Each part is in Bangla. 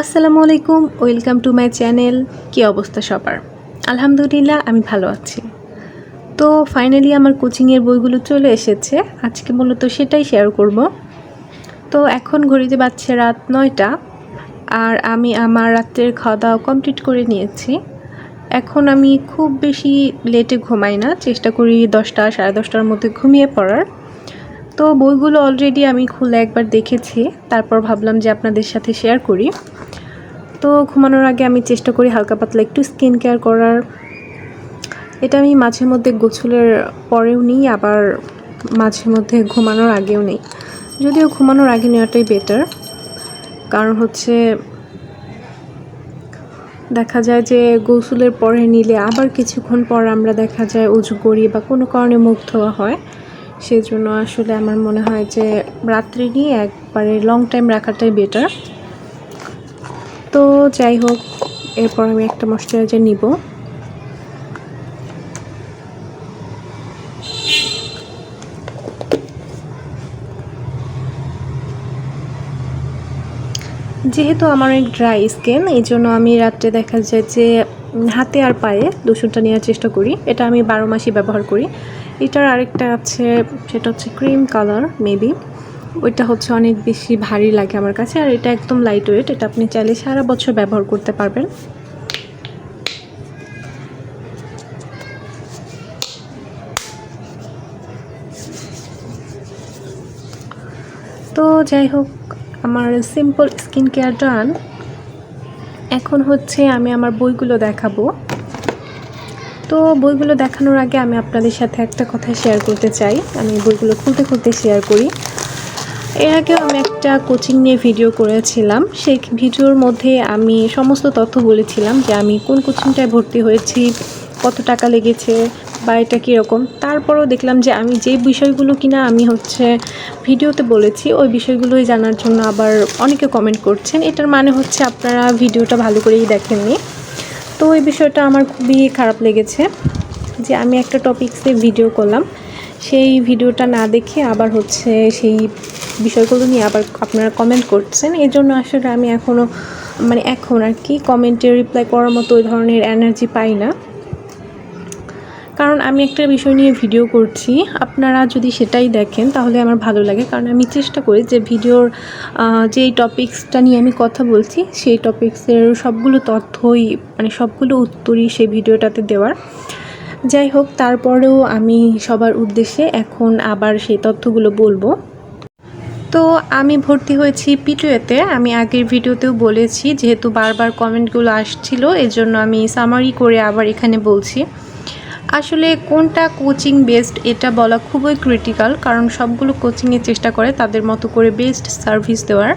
আসসালামু আলাইকুম, ওয়েলকাম টু মাই চ্যানেল। কী অবস্থা সবার? আলহামদুলিল্লাহ, আমি ভালো আছি। তো ফাইনালি আমার কোচিংয়ের বইগুলো চলে এসেছে। আজকে মূলত সেটাই শেয়ার করব। তো এখন ঘড়িতে বাজছে রাত নয়টা, আর আমি আমার রাত্রের খাওয়া দাওয়া কমপ্লিট করে নিয়েছি। এখন আমি খুব বেশি লেটে ঘুমাই না, চেষ্টা করি দশটা, সাড়ে দশটার মধ্যে ঘুমিয়ে পড়ার। তো বইগুলো অলরেডি আমি খুলে একবার দেখেছি, তারপর ভাবলাম যে আপনাদের সাথে শেয়ার করি। তো ঘুমানোর আগে আমি চেষ্টা করি হালকা পাতলা একটু স্কিন কেয়ার করার। এটা আমি মাঝে মধ্যে গোছলের পরেও নিই, আবার মাঝে মধ্যে ঘুমানোর আগেও নেই। যদিও ঘুমানোর আগে নেওয়াটাই বেটার কারণ হচ্ছে দেখা যায় যে গোসলের পরে নিলে আবার কিছুক্ষণ পর আমরা দেখা যায় উজু করি বা কোনো কারণে মুখ ধোয়া হয়। সেই জন্য আসলে আমার মনে হয় যে রাত্রে নিয়ে একবারে লং টাইম রাখাটাই বেটার তো যাই হোক, এরপর আমি একটা ময়শ্চারাইজার নিব। যেহেতু আমার অনেক ড্রাই স্কিন এই জন্য আমি রাত্রে দেখা যায় যে হাতে আর পায়ে দূষণটা নেওয়ার চেষ্টা করি। এটা আমি বারো মাসই ব্যবহার করি। এটার আরেকটা আছে, সেটা হচ্ছে ক্রিম কালার মেবি ওইটা হচ্ছে অনেক বেশি ভারী লাগে আমার কাছে, আর এটা একদম লাইট ওয়েট এটা আপনি চাইলে সারা বছর ব্যবহার করতে পারবেন। তো যাই হোক, আমার সিম্পল স্কিন কেয়ার ডান এখন হচ্ছে আমি আমার বইগুলো দেখাবো। তো বইগুলো দেখানোর আগে আমি আপনাদের সাথে একটা কথা শেয়ার করতে চাই। আমি বইগুলো খুলতে খুলতে শেয়ার করি। এর আগেও আমি একটা কোচিং নিয়ে ভিডিও করেছিলাম। সেই ভিডিওর মধ্যে আমি সমস্ত তথ্য বলেছিলাম যে আমি কোন কোচিংটায় ভর্তি হয়েছি, কত টাকা লেগেছে বা এটা কীরকম তারপরেও দেখলাম যে আমি যে বিষয়গুলো কিনা আমি হচ্ছে ভিডিওতে বলেছি, ওই বিষয়গুলোই জানার জন্য আবার অনেকে কমেন্ট করছেন। এটার মানে হচ্ছে আপনারা ভিডিওটা ভালো করেই দেখেননি। তো এই বিষয়টা আমার খুবই খারাপ লেগেছে যে আমি একটা টপিক্সে ভিডিও করলাম। সেই ভিডিওটা না দেখে আবার হচ্ছে সেই বিষয়গুলো নিয়ে আবার আপনারা কমেন্ট করছেন। এই জন্য আসলে আমি এখনও মানে এখন আর কি কমেন্টে রিপ্লাই করার মতো ওই ধরনের এনার্জি পাই না। কারণ আমি একটা বিষয় নিয়ে ভিডিও করছি। আপনারা যদি সেটাই দেখেন, তাহলে আমার ভালো লাগে। কারণ আমি চেষ্টা করি যে ভিডিওর যেই টপিক্সটা নিয়ে আমি কথা বলছি, সেই টপিক্সের সবগুলো তথ্যই মানে সবগুলো উত্তরই সেই ভিডিওটাতে দেওয়ার। যাই হোক, তারপরেও আমি সবার উদ্দেশ্যে এখন আবার সেই তথ্যগুলো বলব। তো আমি ভর্তি হয়েছি পিটুয়েতে আমি আগের ভিডিওতেও বলেছি, যেহেতু বারবার কমেন্টগুলো আসছিল, এজন্য আমি সামারি করে আবার এখানে বলছি। আসলে কোনটা কোচিং বেস্ট এটা বলা খুবই ক্রিটিক্যাল কারণ সবগুলো কোচিংয়ে চেষ্টা করে তাদের মতো করে বেস্ট সার্ভিস দেওয়ার।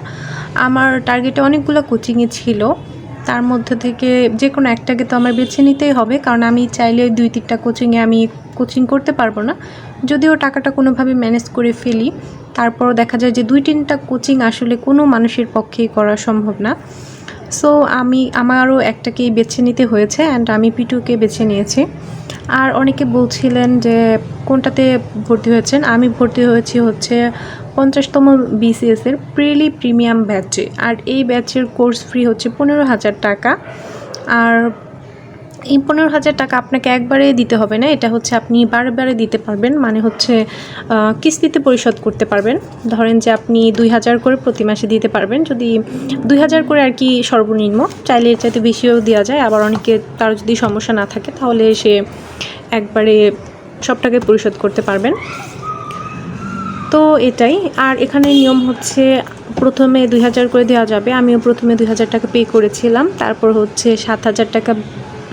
আমার টার্গেটে অনেকগুলো কোচিংয়ে ছিল। তার মধ্যে থেকে যে কোনো একটাকে তো আমার বেছে নিতেই হবে, কারণ আমি চাইলে দুই তিনটা কোচিংয়ে আমি কোচিং করতে পারব না। যদিও টাকাটা কোনোভাবে ম্যানেজ করে ফেলি তারপর দেখা যায় যে দুই তিনটা কোচিং আসলে কোনো মানুষের পক্ষেই করা সম্ভব না। সো আমি, আমারও একটাকেই বেছে নিতে হয়েছে অ্যান্ড আমি পিটুকে বেছে নিয়েছি। আর অনেকে বলছিলেন যে কোনটাতে ভর্তি হয়েছেন। আমি ভর্তি হয়েছি হচ্ছে পঞ্চাশতম বিসিএসের প্রিলি প্রিমিয়াম ব্যাচে। আর এই ব্যাচের কোর্স ফ্রি হচ্ছে পনেরো হাজার টাকা। আর এই পনেরো হাজার টাকা আপনাকে একবারে দিতে হবে না, এটা হচ্ছে আপনি বারে দিতে পারবেন মানে হচ্ছে কিস্তিতে পরিশোধ করতে পারবেন। ধরেন যে আপনি দুই হাজার করে প্রতি মাসে দিতে পারবেন, যদি দুই হাজার করে আর কি সর্বনিম্ন, চাইলে এর চাইতে বেশিও দেওয়া যায়, আবার অনেকে তার যদি সমস্যা না থাকে, তাহলে সে একবারে সবটাকে পরিশোধ করতে পারবেন। তো এটাই, আর এখানে নিয়ম হচ্ছে, প্রথমে দুই হাজার করে দেওয়া যাবে, আমিও প্রথমে দুই হাজার টাকা পে করেছিলাম, তারপর হচ্ছে সাত হাজার টাকা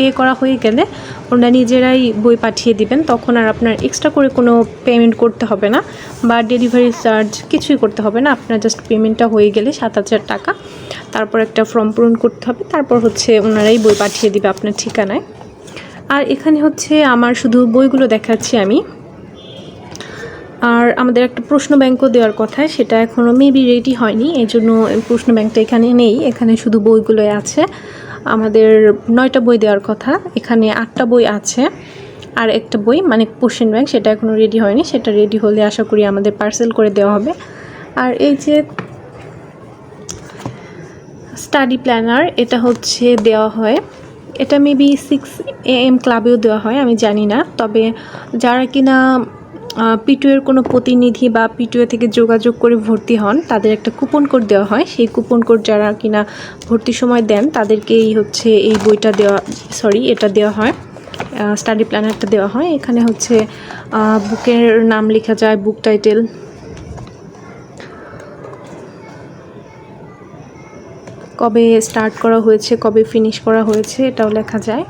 পে করা হয়ে গেলে ওনারা নিজেরাই বই পাঠিয়ে দিবেন, তখন আর আপনার এক্সট্রা করে কোনো পেমেন্ট করতে হবে না বা ডেলিভারি চার্জ কিছুই করতে হবে না। আপনার জাস্ট পেমেন্টটা হয়ে গেলে সাত হাজার টাকা। তারপর একটা ফর্ম পূরণ করতে হবে, তারপর হচ্ছে ওনারাই বই পাঠিয়ে দিবে আপনার ঠিকানায়। আর এখানে হচ্ছে আমার শুধু বইগুলো দেখাচ্ছি আমি। আর আমাদের একটা প্রশ্ন ব্যাংকও দেওয়ার কথা, সেটা এখনও মেবি রেডি হয়নি এই জন্য প্রশ্ন ব্যাংকটা এখানে নেই, এখানে শুধু বইগুলোই আছে। আমাদের নয়টা বই দেওয়ার কথা। এখানে আটটা বই আছে আর একটা বই মানে কোশ্চেন ব্যাংক সেটা এখনও রেডি হয়নি। সেটা রেডি হলে আশা করি আমাদের পার্সেল করে দেওয়া হবে। আর এই যে স্টাডি প্ল্যানার এটা হচ্ছে দেওয়া হয়। এটা মেবি সিক্স এ এম ক্লাবেও দেওয়া হয়, আমি জানি না। তবে যারা কিনা পিটুয়ের কোনো প্রতিনিধি বা পিটুয়ে থেকে যোগাযোগ করে ভর্তি হন, তাদের একটা কুপন কোড দেওয়া হয়। সেই কুপন কোড যারা কিনা ভর্তির সময় দেন, তাদেরকেই হচ্ছে এই বইটা দেওয়া সরি এটা দেওয়া হয়। স্টাডি প্ল্যানারটা দেওয়া হয়। এখানে হচ্ছে বুকের নাম লেখা যায় বুক টাইটেল কবে স্টার্ট করা হয়েছে, কবে ফিনিশ করা হয়েছে, এটাও লেখা যায়।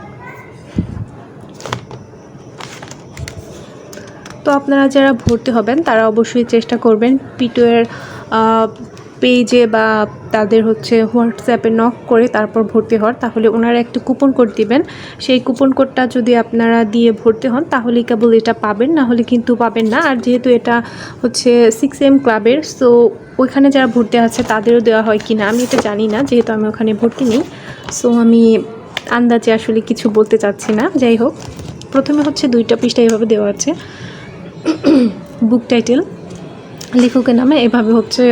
আপনারা যারা ভর্তি হবেন, তারা অবশ্যই চেষ্টা করবেন পিটুয়ের পেজে বা তাদের হচ্ছে হোয়াটসঅ্যাপে নক করে তারপর ভর্তি হওয়ার। তাহলে ওনারা একটা কুপন কোড দিবেন। সেই কুপন কোডটা যদি আপনারা দিয়ে ভর্তি হন, তাহলেই কেবল এটা পাবেন। না হলে কিন্তু পাবেন না। আর যেহেতু এটা হচ্ছে সিক্স এম ক্লাবের সো ওইখানে যারা ভর্তি আছে, তাদেরও দেওয়া হয় কি না আমি এটা জানি না, যেহেতু আমি ওখানে ভর্তি নেই। সো আমি আন্দাজে আসলে কিছু বলতে চাচ্ছি না। যাই হোক, প্রথমে হচ্ছে দুইটা পৃষ্ঠা এভাবে দেওয়া আছে। Book title. লেখকের নামে এভাবে হচ্ছে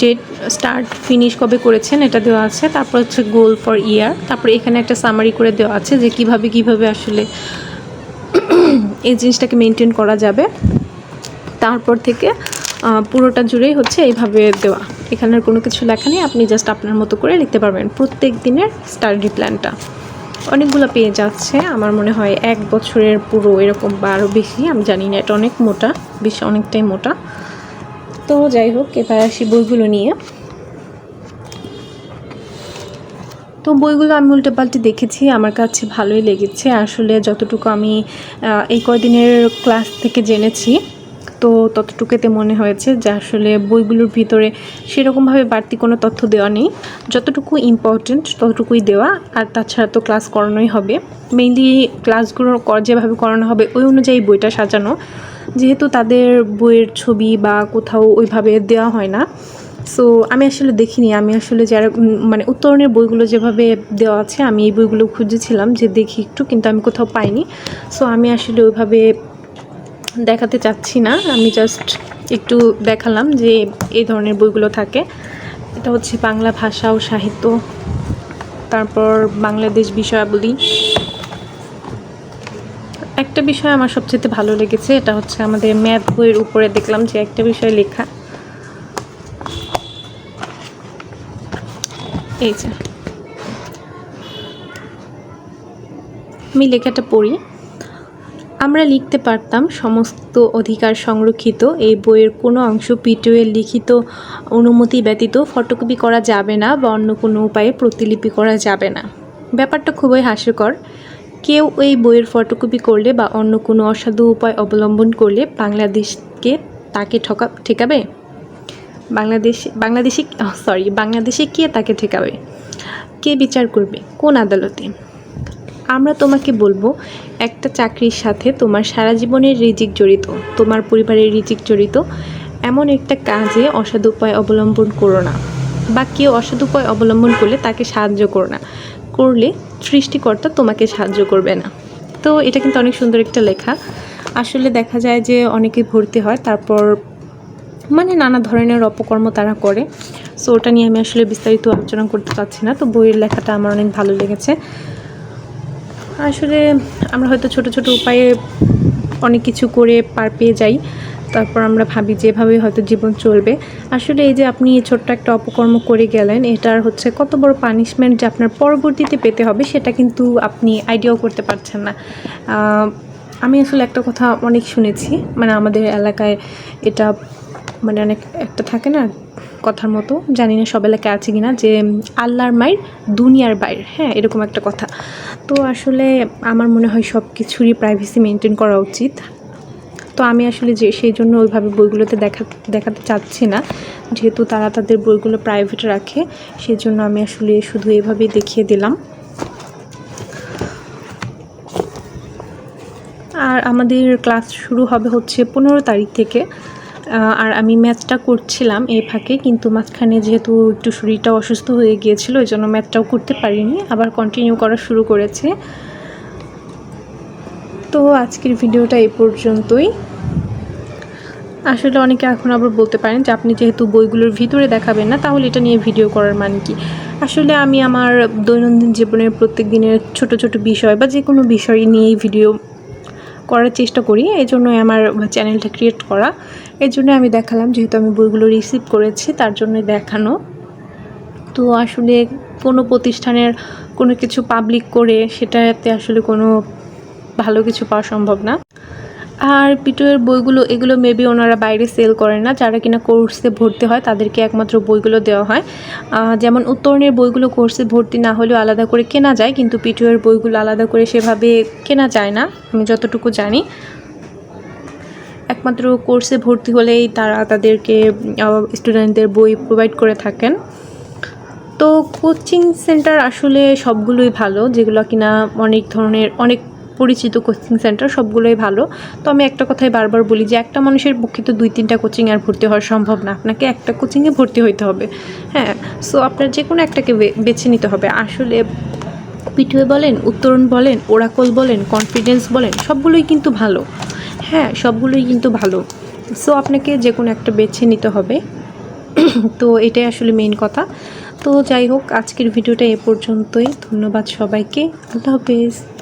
ডেট স্টার্ট, ফিনিশ কবে করেছেন এটা দেওয়া আছে। তারপর হচ্ছে গোল ফর ইয়ার। তারপরে এখানে একটা সামারি করে দেওয়া আছে যে কীভাবে কীভাবে আসলে এই জিনিসটাকে মেনটেন করা যাবে। তারপর থেকে পুরোটা জুড়েই হচ্ছে এইভাবে দেওয়া। এখানের কোনো কিছু লেখা নেই। আপনি জাস্ট আপনার মতো করে লিখতে পারবেন প্রত্যেক দিনের স্টাডি প্ল্যানটা অনেকগুলো পেয়ে যাচ্ছে আমার মনে হয় এক বছরের পুরো এরকম বা আরও বেশি, আমি জানি না, এটা অনেক মোটা, বেশ অনেকটাই মোটা। তো যাই হোক, এবার আসি বইগুলো নিয়ে। তো বইগুলো আমি উল্টে পাল্টে দেখেছি, আমার কাছে ভালোই লেগেছে। আসলে যতটুকু আমি এই কয়দিনের ক্লাস থেকে জেনেছি তো ততটুকুতে মনে হয়েছে যে আসলে বইগুলোর ভিতরে সেরকমভাবে বাড়তি কোনো তথ্য দেওয়া নেই। যতটুকু ইম্পর্ট্যান্ট ততটুকুই দেওয়া, আর তাছাড়া তো ক্লাস করানোই হবে। মেইনলি ক্লাসগুলো যেভাবে করানো হবে, ওই অনুযায়ী বইটা সাজানো। যেহেতু তাদের বইয়ের ছবি বা কোথাও ওইভাবে দেওয়া হয় না। সো আমি আসলে দেখিনি। আমি আসলে যারা মানে উত্তরণের বইগুলো যেভাবে দেওয়া আছে, আমি এই বইগুলো খুঁজেছিলাম যে দেখি একটু, কিন্তু আমি কোথাও পাইনি। সো আমি আসলে ওইভাবে দেখাতে চাচ্ছি না। আমি জাস্ট একটু দেখালাম যে এই ধরনের বইগুলো থাকে। এটা হচ্ছে বাংলা ভাষা ও সাহিত্য। তারপর বাংলাদেশ বিষয়াবলী। একটা বিষয় আমার সবচেয়ে ভালো লেগেছে, এটা হচ্ছে আমাদের ম্যাথ বইয়ের উপরে দেখলাম যে একটা বিষয় লেখা। এই যে। আমি লেখাটা পড়ি। আমরা লিখতে পারতাম সমস্ত অধিকার সংরক্ষিত, এই বইয়ের কোনো অংশ পিটিওয়ের লিখিত অনুমতি ব্যতীত ফটোকপি করা যাবে না বা অন্য কোনো উপায়ে প্রতিলিপি করা যাবে না। ব্যাপারটা খুবই হাস্যকর। কেউ এই বইয়ের ফটোকপি করলে বা অন্য কোনো অসাধু উপায় অবলম্বন করলে বাংলাদেশকে তাকে ঠকা ঠেকাবে? বাংলাদেশ বাংলাদেশে সরি বাংলাদেশে কে তাকে ঠেকাবে? কে বিচার করবে? কোন আদালতে? আমরা তোমাকে বলব একটা চাকরির সাথে তোমার সারা জীবনের রিজিক জড়িত, তোমার পরিবারের রিজিক জড়িত, এমন একটা কাজে অসাধু উপায় অবলম্বন করো না। বা কেউ অসাধু উপায় অবলম্বন করলে তাকে সাহায্য করো না। করলে সৃষ্টিকর্তা তোমাকে সাহায্য করবে না। তো এটা কিন্তু অনেক সুন্দর একটা লেখা। আসলে দেখা যায় যে অনেকে ভর্তি হয়, তারপর মানে নানা ধরনের অপকর্ম তারা করে। সো ওটা নিয়ে আমি আসলে বিস্তারিত আলোচনা করতে চাচ্ছি না। তো বইয়ের লেখাটা আমার অনেক ভালো লেগেছে। আসলে আমরা হয়তো ছোট ছোট উপায়ে অনেক কিছু করে পার পেয়ে যাই। তারপর আমরা ভাবি যে এভাবেই হয়তো জীবন চলবে। আসলে এই যে আপনি ছোট্ট একটা অপকর্ম করে গেলেন, এটার হচ্ছে কত বড় পানিশমেন্ট যে আপনার পরবর্তীতে পেতে হবে সেটা কিন্তু আপনি আইডিয়াও করতে পারছেন না। আমি আসলে একটা কথা অনেক শুনেছি মানে আমাদের এলাকায় এটা মানে অনেক একটা থাকে না কথার মতো, জানি না সব এলাকায় আছে কিনা, যে আল্লাহর মায়ের দুনিয়ার বাইর। হ্যাঁ এরকম একটা কথা। তো আসলে আমার মনে হয় সব কিছুরই প্রাইভেসি মেনটেন করা উচিত। তো আমি আসলে যে, সেই জন্য ওইভাবে বইগুলোতে দেখা, দেখাতে চাচ্ছি না। যেহেতু তারা তাদের বইগুলো প্রাইভেট রাখে সেই জন্য আমি আসলে শুধু এভাবেই দেখিয়ে দিলাম। আর আমাদের ক্লাস শুরু হবে হচ্ছে পনেরো তারিখ থেকে। আর আমি ম্যাথটা করছিলাম এই ফাঁকে, কিন্তু মাঝখানে যেহেতু একটু শরীরটা অসুস্থ হয়ে গিয়েছিল ওই জন্য ম্যাথটাও করতে পারিনি, আবার কন্টিনিউ করা শুরু করেছে। তো আজকের ভিডিওটা এই পর্যন্তই। আসলে অনেকে এখন আবার বলতে পারেন যে আপনি যেহেতু বইগুলোর ভিতরে দেখাবেন না, তাহলে এটা নিয়ে ভিডিও করার মানে কি? আসলে আমি আমার দৈনন্দিন জীবনের প্রত্যেক দিনের ছোট ছোট বিষয় বা যে কোনো বিষয় নিয়েই ভিডিও করার চেষ্টা করি এই জন্যই আমার চ্যানেলটা ক্রিয়েট করা। এই জন্য আমি দেখালাম, যেহেতু আমি বইগুলো রিসিভ করেছি, তার জন্যই দেখানো। তো আসলে কোনো প্রতিষ্ঠানের কোনো কিছু পাবলিক করে সেটাতে আসলে কোনো ভালো কিছু পাওয়া সম্ভব না। আর পিটুয়ের বইগুলো, এগুলো মেবি ওনারা বাইরে সেল করেন না, যারা কিনা কোর্সে ভর্তি হয়, তাদেরকে একমাত্র বইগুলো দেওয়া হয়। যেমন উত্তরণের বইগুলো কোর্সে ভর্তি না হলেও আলাদা করে কেনা যায়, কিন্তু পিটুয়ের বইগুলো আলাদা করে সেভাবে কেনা যায় না, আমি যতটুকু জানি। একমাত্র কোর্সে ভর্তি হলেই তারা তাদেরকে স্টুডেন্টদের বই প্রোভাইড করে থাকেন। তো কোচিং সেন্টার আসলে সবগুলোই ভালো, যেগুলো কিনা অনেক ধরনের, অনেক পরিচিত কোচিং সেন্টার, সবগুলোই ভালো। তো আমি একটা কথাই বারবার বলি যে একটা মানুষের পক্ষে তো দুই তিনটা কোচিং আর ভর্তি হওয়া সম্ভব না। আপনাকে একটা কোচিংয়ে ভর্তি হইতে হবে। হ্যাঁ সো আপনার যে কোনো একটাকে বেছে নিতে হবে। আসলে পিটুয়ে বলেন, উত্তরণ বলেন, ওরাকল বলেন কনফিডেন্স বলেন, সবগুলোই কিন্তু ভালো। হ্যাঁ সবগুলোই কিন্তু ভালো। সো আপনাকে যে কোনো একটা বেছে নিতে হবে। তো এটাই আসলে মেইন কথা। তো যাই হোক, আজকের ভিডিওটা এ পর্যন্তই। ধন্যবাদ সবাইকে। আল্লাহ হাফেজ।